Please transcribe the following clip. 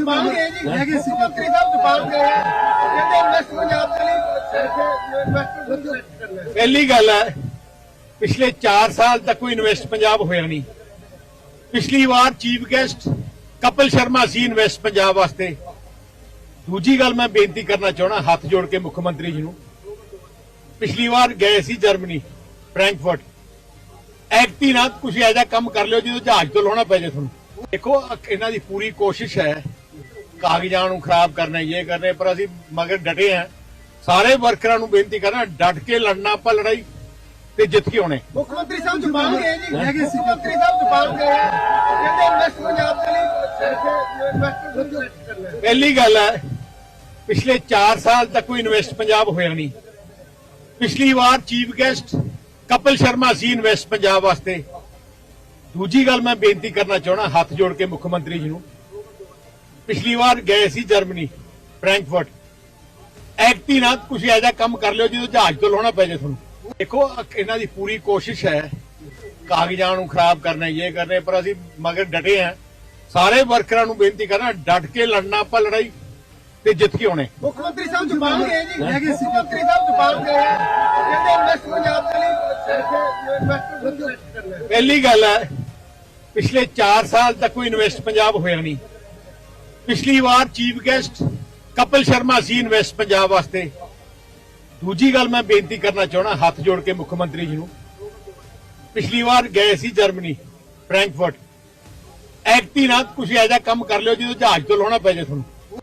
Japan ਗਏ ਜੀ ਹੈਗੇ ਸੀ ਮੰਤਰੀ ਸਾਹਿਬ ਜਪਾਨ ਗਏ ਆ ਕਹਿੰਦੇ ਇਨਵੈਸਟ ਪੰਜਾਬ ਦੇ ਲਈ ਇਨਵੈਸਟ ਕਰਨਾ ਹੈ ਪਹਿਲੀ ਗੱਲ ਹੈ ਪਿਛਲੇ 4 ਸਾਲ ਤੱਕ ਕੋਈ ਇਨਵੈਸਟ ਪੰਜਾਬ ਹੋਇਆ ਨਹੀਂ। ਪਿਛਲੀ ਵਾਰ ਚੀਫ ਗੈਸਟ ਕਪਿਲ ਸ਼ਰਮਾ ਸੀ ਇਨਵੈਸਟ ਪੰਜਾਬ ਵਾਸਤੇ। ਦੂਜੀ ਗੱਲ ਮੈਂ ਬੇਨਤੀ ਕਰਨਾ ਚਾਹਣਾ ਹੱਥ ਜੋੜ ਕੇ ਮੁੱਖ ਮੰਤਰੀ ਜੀ ਨੂੰ। ਪਿਛਲੀ ਵਾਰ ਗਏ ਸੀ ਜਰਮਨੀ ਫ੍ਰੈਂਕਫਰਟ। ਐਕਟੀ ਨਾਲ ਕੁਝ ਐਜਾ ਕੰਮ ਕਰ ਲਿਓ ਜਦੋਂ ਜਹਾਜ਼ ਤੋਂ ਲਾਉਣਾ ਪੈ ਜੇ ਤੁਹਾਨੂੰ। ਦੇਖੋ ਇਹਨਾਂ ਦੀ ਪੂਰੀ ਕੋਸ਼ਿਸ਼ ਹੈ ਕਾਗਜ਼ਾਂ ਨੂੰ ਖਰਾਬ ਕਰਨਾ ਇਹ ਕਰਨੇ ਪਰ ਅਸੀਂ ਮਗਰ ਡਟੇ ਹਾਂ। ਸਾਰੇ ਵਰਕਰਾਂ ਨੂੰ ਬੇਨਤੀ ਕਰਨਾ ਡਟ ਕੇ ਲੜਨਾ ਆਪਾਂ ਲੜਾਈ ਤੇ ਜਿੱਤ ਕੇ ਆਉਣੇ। ਮੁੱਖ ਮੰਤਰੀ ਸਾਹਿਬ ਜਪਾਨ ਗਏ ਜੀ। ਹੈਗੇ ਸੀ ਮੰਤਰੀ ਸਾਹਿਬ ਜਪਾਨ ਗਏ ਆ ਕਹਿੰਦੇ ਇਨਵੈਸਟ ਪੰਜਾਬ ਦੇ ਲਈ ਇਨਵੈਸਟ ਕਰਨਾ ਪਹਿਲੀ ਗੱਲ ਹੈ ਪਿਛਲੇ 4 ਸਾਲ ਤੱਕ ਕੋਈ ਇਨਵੈਸਟ ਪੰਜਾਬ ਹੋਇਆ ਨਹੀਂ। ਪਿਛਲੀ ਵਾਰ ਚੀਫ ਗੈਸਟ ਕਪਿਲ ਸ਼ਰਮਾ ਸੀ ਇਨਵੈਸਟ ਪੰਜਾਬ ਵਾਸਤੇ। ਦੂਜੀ ਗੱਲ ਮੈਂ ਬੇਨਤੀ ਕਰਨਾ ਚਾਹਣਾ ਹੱਥ ਜੋੜ ਕੇ ਮੁੱਖ ਮੰਤਰੀ ਜੀ ਨੂੰ। ਪਿਛਲੀ ਵਾਰ ਗਏ ਸੀ ਜਰਮਨੀ ਫ੍ਰੈਂਕਫਰਟ। ਐਕਟੀ ਨਾਲ ਕੁਝ ਐਜਾ ਕੰਮ ਕਰ ਲਿਓ ਜਦੋਂ ਜਹਾਜ਼ ਤੋਂ ਲਾਉਣਾ ਪੈ ਜੇ ਤੁਹਾਨੂੰ। ਦੇਖੋ ਇਹਨਾਂ ਦੀ ਪੂਰੀ ਕੋਸ਼ਿਸ਼ ਹੈ ਕਾਗਜ਼ਾਂ ਨੂੰ ਖਰਾਬ ਕਰਨਾ ਇਹ ਕਰਨੇ ਪਰ ਅਸੀਂ ਮਗਰ ਡਟੇ ਹਾਂ। ਸਾਰੇ ਵਰਕਰਾਂ ਨੂੰ ਬੇਨਤੀ ਕਰਨਾ ਡਟ ਕੇ ਲੜਨਾ ਆਪਾਂ ਲੜਾਈ ਤੇ ਜਿੱਤ ਕੇ ਆਉਣੇ। ਮੁੱਖ ਮੰਤਰੀ ਸਾਹਿਬ ਜਪਾਨ ਗਏ ਜੀ। ਸੀ ਮੰਤਰੀ ਸਾਹਿਬ ਜਪਾਨ ਗਏ ਆ ਕਹਿੰਦੇ ਇਨਵੈਸਟ ਪੰਜਾਬ ਦੇ ਲਈ ਪਹਿਲੀ ਗੱਲ ਹੈ ਪਿਛਲੇ 4 ਸਾਲ ਤੱਕ ਕੋਈ ਇਨਵੈਸਟ ਪੰਜਾਬ ਹੋਇਆ ਨਹੀਂ। ਪਿਛਲੀ ਵਾਰ ਚੀਫ ਗੈਸਟ ਕਪਿਲ ਸ਼ਰਮਾ ਸੀ ਇਨਵੈਸਟ ਪੰਜਾਬ ਵਾਸਤੇ। ਦੂਜੀ ਗੱਲ ਮੈਂ ਬੇਨਤੀ ਕਰਨਾ ਚਾਹਣਾ ਹੱਥ ਜੋੜ ਕੇ ਮੁੱਖ ਮੰਤਰੀ ਜੀ ਨੂੰ। ਪਿਛਲੀ ਵਾਰ ਗਏ ਸੀ ਜਰਮਨੀ, ਫ੍ਰੈਂਕਫਰਟ। ਐਕਟੀ ਨਾ ਕੁਝ ਐਜਾ ਕੰਮ ਕਰ ਲਿਓ ਜਦੋਂ ਜਹਾਜ਼ ਤੋਂ ਲਾਉਣਾ ਪੈ ਜੇ ਤੁਹਾਨੂੰ।